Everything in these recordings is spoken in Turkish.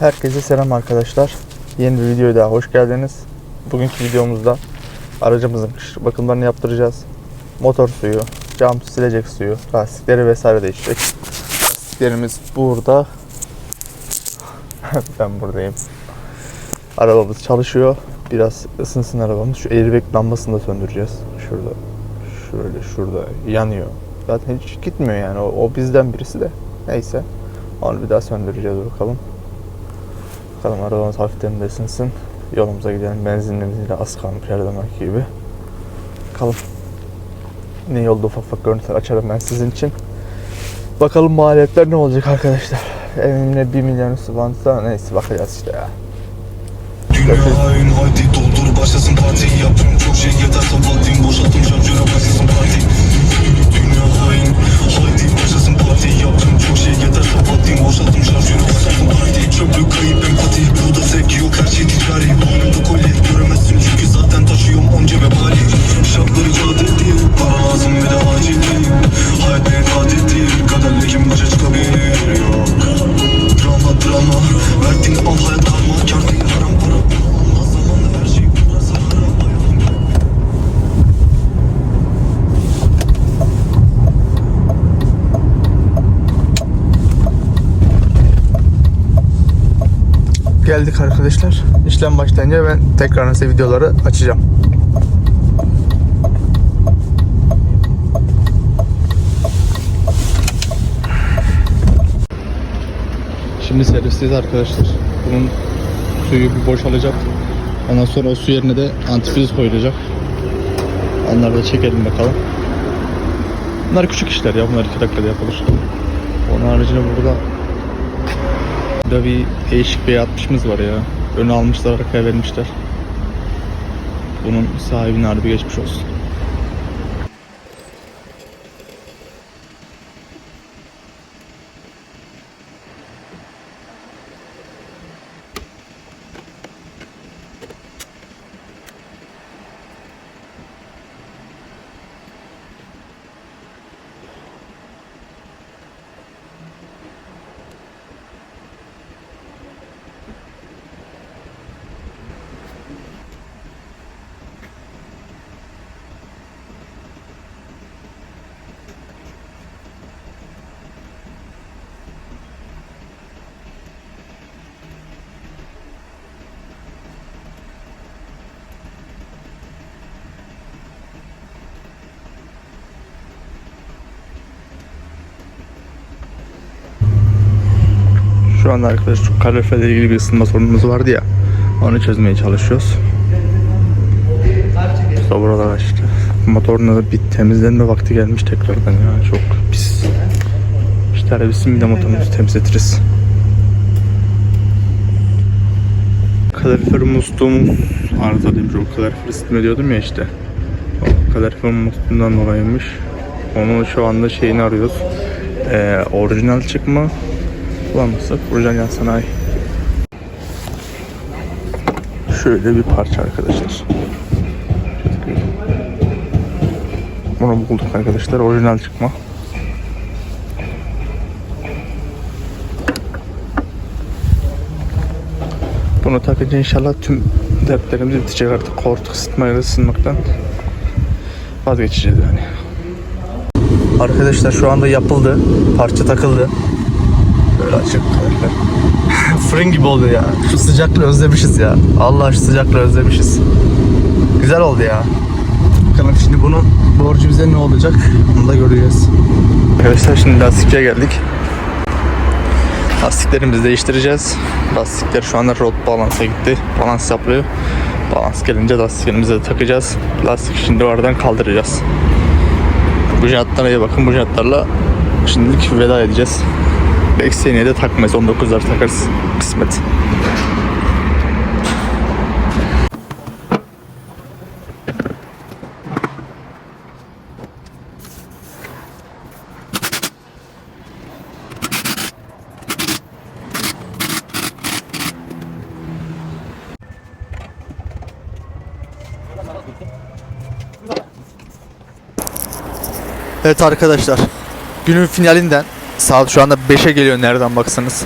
Herkese selam arkadaşlar. Yeni bir videoya daha hoş geldiniz. Bugünkü videomuzda aracımızın bakımlarını yaptıracağız. Motor suyu, cam silecek suyu, lastikleri vesaire değişecek. Lastiklerimiz burada. ben buradayım. Arabamız çalışıyor. Biraz ısınsın arabamız. Şu airbag lambasını da söndüreceğiz. Şurada. Şöyle şurada yanıyor. Zaten hiç gitmiyor yani. O, o bizden birisi de. Neyse. Onu bir daha söndüreceğiz bakalım. Bakalım arabamız hafiften de ısınsın. Yolumuza gidelim. Benzinimiz de az kalmış her zamanki gibi. Bakalım. Yine yolda ufak ufak görüntüler açarım ben sizin için. Bakalım maliyetler ne olacak arkadaşlar. Evimde 1 milyon üstü bantsa neyse bakacağız işte ya. Dünya hain haydi doldur başlasın parti Yaptım çok şey yeter sabahattin Boşalttım şarjörü başlasın parti Dünya Geldik arkadaşlar. İşlem başlayınca ben tekrar size videoları açacağım. Şimdi servisteyiz arkadaşlar. Bunun suyu bir boşalacak. Ondan sonra o su yerine de antifriz koyulacak. Onları da çekelim bakalım. Bunlar küçük işler ya. Bunlar 2 dakikada yapılır. Onun haricinde burada Burada bir değişik bir atmışımız var ya. Önü almışlar, arkaya vermişler. Bunun sahibine harbi geçmiş olsun. Şu anda arkadaşlar şu kaloriferle ilgili bir ısınma sorunumuz vardı ya. Onu çözmeye çalışıyoruz. İşte buralar işte. Motorun da bir temizlenme vakti gelmiş tekrardan ya. Çok pis. İşte bitsin bir de motorumuzu temizletiriz. Kalorifer musluğumuz arızalıymış. O kalorifer ısıtma diyordum ya işte. O kalorifer musluğundan dolayıymış. Onu şu anda şeyini arıyoruz. Ee, orijinal çıkma bulamazsak orijinal yan sanayi. Şöyle bir parça arkadaşlar. Bunu bulduk arkadaşlar. Orijinal çıkma. Bunu takınca inşallah tüm dertlerimiz bitecek artık. Koltuk ısıtmayla ısınmaktan vazgeçeceğiz yani. Arkadaşlar şu anda yapıldı. Parça takıldı. Böyle açık. Fırın gibi oldu ya. Şu sıcaklığı özlemişiz ya. Allah şu sıcaklığı özlemişiz. Güzel oldu ya. Bakalım şimdi bunun borcu bize ne olacak? Onu da göreceğiz. Arkadaşlar şimdi lastikçiye geldik. Lastiklerimizi değiştireceğiz. Lastikler şu anda rot balansa gitti. Balans yapılıyor. Balans gelince lastiklerimizi de takacağız. Lastik şimdi oradan kaldıracağız. Bu jantlara iyi bakın. Bu jantlarla şimdilik veda edeceğiz. Belki seneye de takmayız. 19'lar takarız. Kısmet. Evet arkadaşlar. Günün finalinden saat şu anda 5'e geliyor nereden baksanız.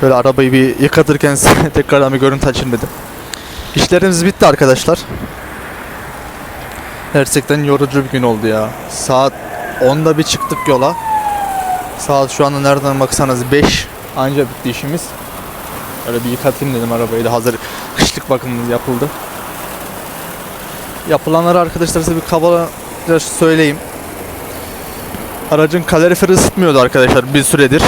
Şöyle arabayı bir yıkatırken tekrardan bir görüntü açayım dedim. İşlerimiz bitti arkadaşlar. Gerçekten yorucu bir gün oldu ya. Saat 10'da bir çıktık yola. Saat şu anda nereden baksanız 5 anca bitti işimiz. Öyle bir yıkatayım dedim arabayı da hazır kışlık bakımımız yapıldı. Yapılanları arkadaşlar size bir kabaca söyleyeyim. Aracın kaloriferi ısıtmıyordu arkadaşlar bir süredir.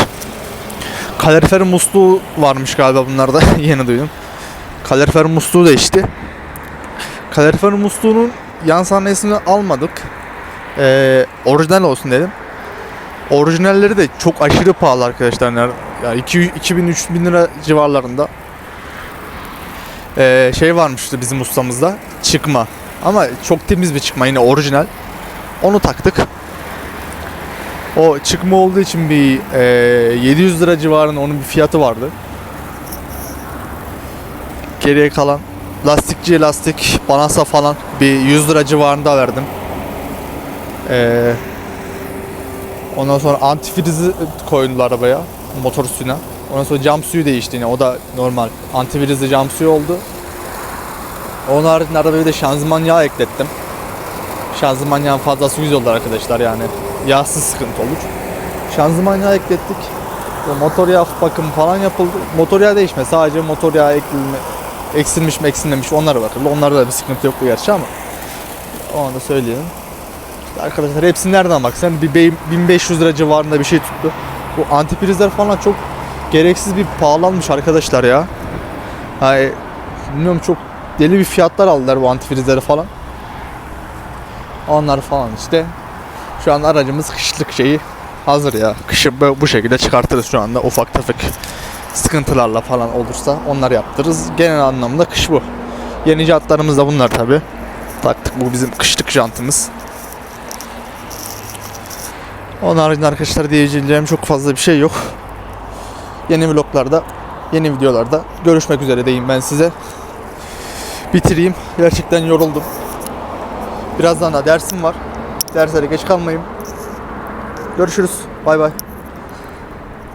Kalorifer musluğu varmış galiba bunlarda yeni duydum. Kalorifer musluğu değişti. Kalorifer musluğunun yan sahnesini almadık. Ee, orijinal olsun dedim. Orijinalleri de çok aşırı pahalı arkadaşlar. Yani 2000-3000 lira civarlarında. Ee, şey varmıştı bizim ustamızda. Çıkma. Ama çok temiz bir çıkma yine orijinal. Onu taktık. O çıkma olduğu için bir e, 700 lira civarında onun bir fiyatı vardı. Geriye kalan lastikçi lastik, banasa falan bir 100 lira civarında verdim. Ee, ondan sonra antifrizi koydular arabaya motor üstüne. Ondan sonra cam suyu değişti yine o da normal. Antifrizli cam suyu oldu. Onun haricinde arabaya bir de şanzıman yağı eklettim. Şanzıman yağı fazlası güzel oldu arkadaşlar yani. Yağsız sıkıntı olur. Şanzıman yağı eklettik. Motor yağı bakımı falan yapıldı. Motor yağı değişme. Sadece motor yağı eksilme, eksilmiş mi eksilmemiş onlar var. Onlarda da bir sıkıntı yok bu gerçi ama. Onu da söyleyelim. İşte arkadaşlar hepsi nereden baksan bir bey- 1500 lira civarında bir şey tuttu. Bu antiprizler falan çok gereksiz bir pahalanmış arkadaşlar ya. Hani bilmiyorum çok deli bir fiyatlar aldılar bu antifrizleri falan. Onlar falan işte. Şu an aracımız kışlık şeyi hazır ya. Kışı bu şekilde çıkartırız şu anda ufak tefek sıkıntılarla falan olursa onları yaptırırız. Genel anlamda kış bu. Yeni jantlarımız da bunlar tabi. Taktık bu bizim kışlık jantımız. Onun haricinde arkadaşlar diyeceğim çok fazla bir şey yok. Yeni vloglarda, yeni videolarda görüşmek üzere diyeyim ben size. Bitireyim. Gerçekten yoruldum. Birazdan da dersim var. Derslere geç kalmayayım. Görüşürüz. Bay bay.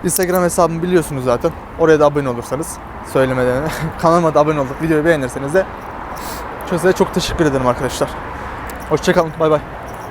Instagram hesabımı biliyorsunuz zaten. Oraya da abone olursanız söylemeden kanalıma da abone olup videoyu beğenirseniz de çok size çok teşekkür ederim arkadaşlar. Hoşçakalın. Bay bay.